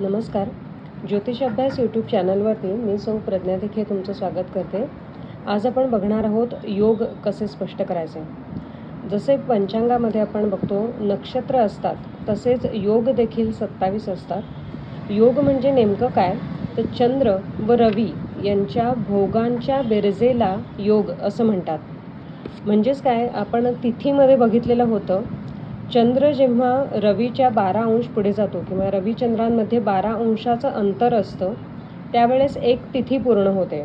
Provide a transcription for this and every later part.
नमस्कार. ज्योतिष अभ्यास यूट्यूब चॅनलवरती मी सौ प्रज्ञा देखील तुमचं स्वागत करते. आज आपण बघणार आहोत योग कसे स्पष्ट करायचे. जसे पंचांगामध्ये आपण बघतो नक्षत्र असतात तसेच योग देखील सत्तावीस असतात. योग म्हणजे नेमकं काय? तर चंद्र व रवी यांच्या भोगांच्या बेरजेला योग असं म्हणतात. म्हणजेच काय? आपण तिथीमध्ये बघितलेलं होतं चंद्र जेव्हा रवीच्या बारा अंश पुढे जातो किंवा रविचंद्रांमध्ये बारा अंशाचं अंतर असतं त्यावेळेस एक तिथी पूर्ण होते.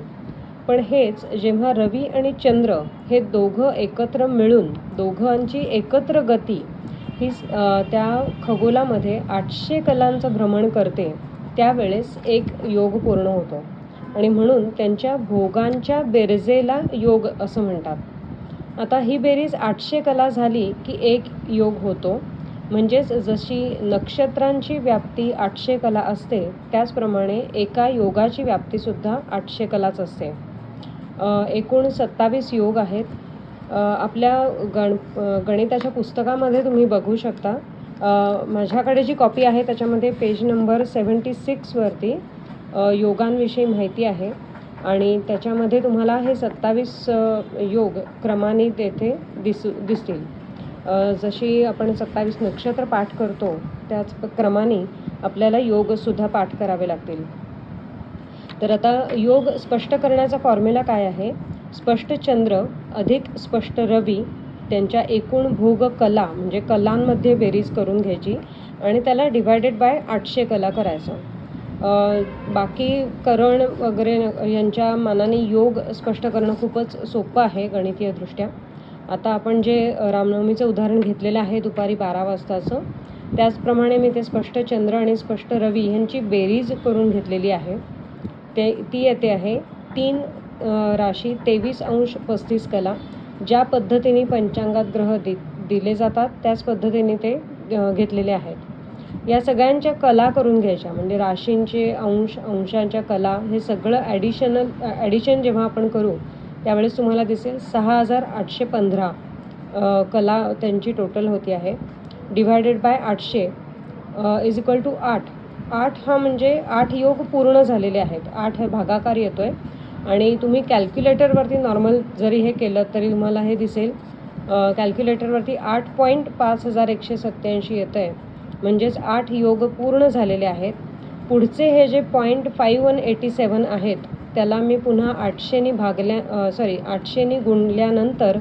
पण हेच जेव्हा रवी आणि चंद्र हे दोघं एकत्र मिळून दोघांची एकत्र गती ही त्या खगोलामध्ये आठशे कलांचं भ्रमण करते त्यावेळेस एक योग पूर्ण होतो. आणि म्हणून त्यांच्या भोगांच्या बेरजेला योग असं म्हणतात. आता ही बेरीज आठशे कला झाली की एक योग होतो. म्हणजेच जशी नक्षत्रांची व्याप्ती आठशे कला असते त्याचप्रमाणे एका योगाची व्याप्तीसुद्धा आठशे कलाच असते. एकूण सत्तावीस योग आहेत. आपल्या गण गणिताच्या पुस्तकामध्ये तुम्ही बघू शकता. माझ्याकडे जी कॉपी आहे त्याच्यामध्ये पेज नंबर सेवन्टी सिक्सवरती योगांविषयी माहिती आहे. आणि त्याच्यामध्ये तुम्हाला हे सत्तावीस योग क्रमाने तेथे दिसू दिसतील. जशी आपण सत्तावीस नक्षत्र पाठ करतो त्याच क्रमाने आपल्याला योगसुद्धा पाठ करावे लागतील. तर आता योग स्पष्ट करण्याचा फॉर्म्युला काय आहे? स्पष्ट चंद्र अधिक स्पष्ट रवी त्यांच्या एकूण भोग कला म्हणजे कलांमध्ये बेरीज करून घ्यायची आणि त्याला डिवायडेड बाय आठशे कला करायचं. बाकी करण वगैरे यांच्या मानाने योग स्पष्ट करणं खूपच सोपं आहे गणितीयदृष्ट्या. आता आपण जे रामनवमीचं उदाहरण घेतलेलं आहे दुपारी बारा वाजताचं त्याचप्रमाणे मी ते स्पष्ट चंद्र आणि स्पष्ट रवी यांची बेरीज करून घेतलेली आहे. ते ती येते आहे तीन राशी तेवीस अंश पस्तीस कला ज्या पद्धतीने पंचांगात ग्रह दि दिले जातात त्याच पद्धतीने ते घेतलेले आहेत. या सगळ्यांच्या कला करून घ्यायच्या. म्हणजे राशींचे अंश अंशांच्या कला हे सगळं ॲडिशनल ॲडिशन जेव्हा आपण करू त्यावेळेस तुम्हाला दिसेल सहा हजार आठशे पंधरा कला त्यांची टोटल होती आहे. डिवायडेड बाय आठशे इज इक्वल टू आठ. आठ हा म्हणजे आठ योग पूर्ण झालेले आहेत. आठ हे भागाकार येतो आहे आणि तुम्ही कॅल्क्युलेटरवरती नॉर्मल जरी हे केलं तरी तुम्हाला हे दिसेल कॅल्क्युलेटरवरती आठ पॉईंट पाच हजार एकशे सत्त्याऐंशी येतं आहे म्हणजेच आठ योग पूर्ण झालेले आहेत. पुढचे हे जे point five one eighty seven आहेत त्याला मी पुन्हा आठशेनी भागल्या सॉरी आठशेनी गुणल्यानंतर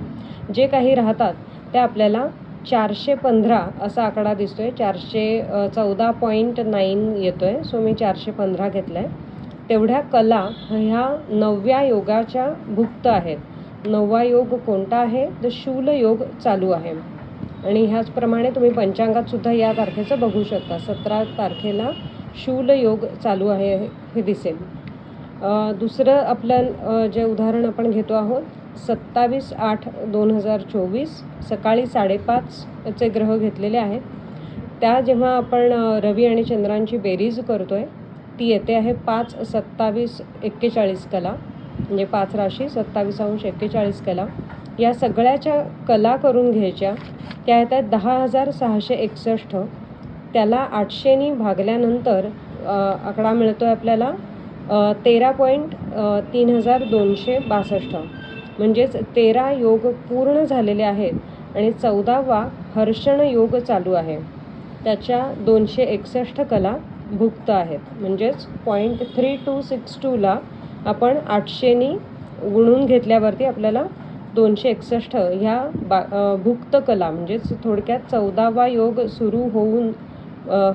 जे काही राहतात ते आपल्याला चारशे पंधरा असा आकडा दिसतो आहे चारशे चौदा पॉईंट नाईन येतो आहे सो मी चारशे पंधरा घेतला आहे तेवढ्या कला ह्या नवव्या योगाच्या भुक्त आहेत. नववा योग कोणता आहे? तर शूल योग चालू आहे. आणि ह्याचप्रमाणे तुम्ही पंचांगातसुद्धा या तारखेचं बघू शकता. सतरा तारखेला शूल योग चालू आहे हे दिसेल. दुसरं आपलं जे उदाहरण आपण घेतो आहोत सत्तावीस आठ दोन हजार चोवीस सकाळी साडेपाचचे ग्रह घेतलेले आहेत. त्या जेव्हा आपण रवी आणि चंद्रांची बेरीज करतो आहे ती येते आहे पाच सत्तावीस एक्केचाळीस कला म्हणजे पाच राशी सत्तावीस अंश एक्केचाळीस कला. या सगळ्याच्या कला करून घ्यायच्या त्या येतात दहा हजार सहाशे एकसष्ट. त्याला आठशेनी भागल्यानंतर आकडा मिळतो आहे आपल्याला तेरा पॉईंट तीन हजार दोनशे बासष्ट. म्हणजेच तेरा योग पूर्ण झालेले आहेत आणि चौदावा हर्षण योग चालू आहे. त्याच्या दोनशे एकसष्ट कला भुक्त आहेत. म्हणजेच पॉईंट थ्री टू सिक्स टूला आपण आठशेनी गुणून घेतल्यावरती आपल्याला दोनशे एकसष्ट ह्या बा भुक्त कला म्हणजेच थोडक्यात चौदावा योग सुरू होऊन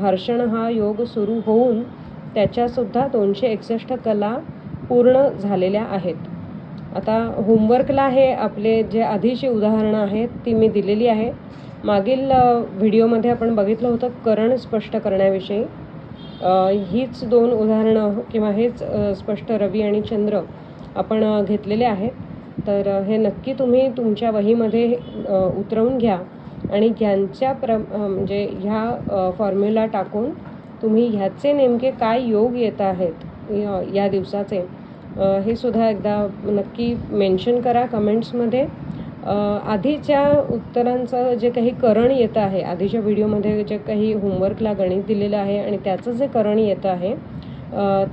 हर्षण हा योग सुरू होऊन त्याच्यासुद्धा दोनशे एकसष्ट कला पूर्ण झालेल्या आहेत. आता होमवर्कला हे आपले जे आधीची उदाहरणं आहेत ती मी दिलेली आहे. मागील व्हिडिओमध्ये आपण बघितलं होतं करण स्पष्ट करण्याविषयी. हीच दोन उदाहरणं किंवा हेच स्पष्ट रवी आणि चंद्र आपण घेतलेले आहेत. तर हे नक्की तुम्ही तुमच्या वहीमध्ये उतरवून घ्या आणि ह्यांच्या प्र म्हणजे ह्या फॉर्म्युला टाकून तुम्ही ह्याचे नेमके काय योग येत आहेत या दिवसाचे हे सुद्धा एकदा नक्की मेन्शन करा कमेंट्समध्ये. आधीच्या उत्तरांचं जे काही करण येतं आहे आधीच्या व्हिडिओमध्ये जे काही होमवर्कला गणित दिलेलं आहे आणि त्याचं जे करण येतं आहे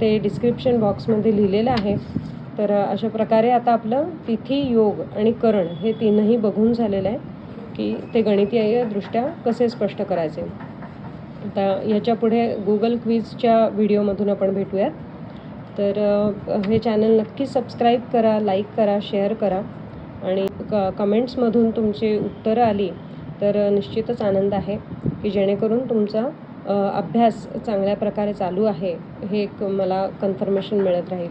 ते डिस्क्रिप्शन बॉक्समध्ये लिहिलेलं आहे. तर अशा प्रकारे आता आपलं तिथी योग आणि करण हे तीनही बघून झालेलं आहे की ते गणितीयदृष्ट्या कसे स्पष्ट करायचे. आता याच्यापुढे गुगल क्विजच्या व्हिडिओमधून आपण भेटूयात. तर हे चॅनल नक्की सबस्क्राईब करा लाईक करा शेअर करा आणि क कमेंट्समधून तुमची उत्तरं आली तर निश्चितच आनंद आहे की जेणेकरून तुमचा अभ्यास चांगल्या प्रकारे चालू आहे हे एक मला कन्फर्मेशन मिळत राहील.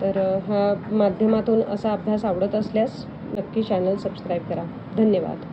तर हा ह्या माध्यमातून असा अभ्यास आवडत असल्यास नक्की चॅनल सबस्क्राईब करा. धन्यवाद.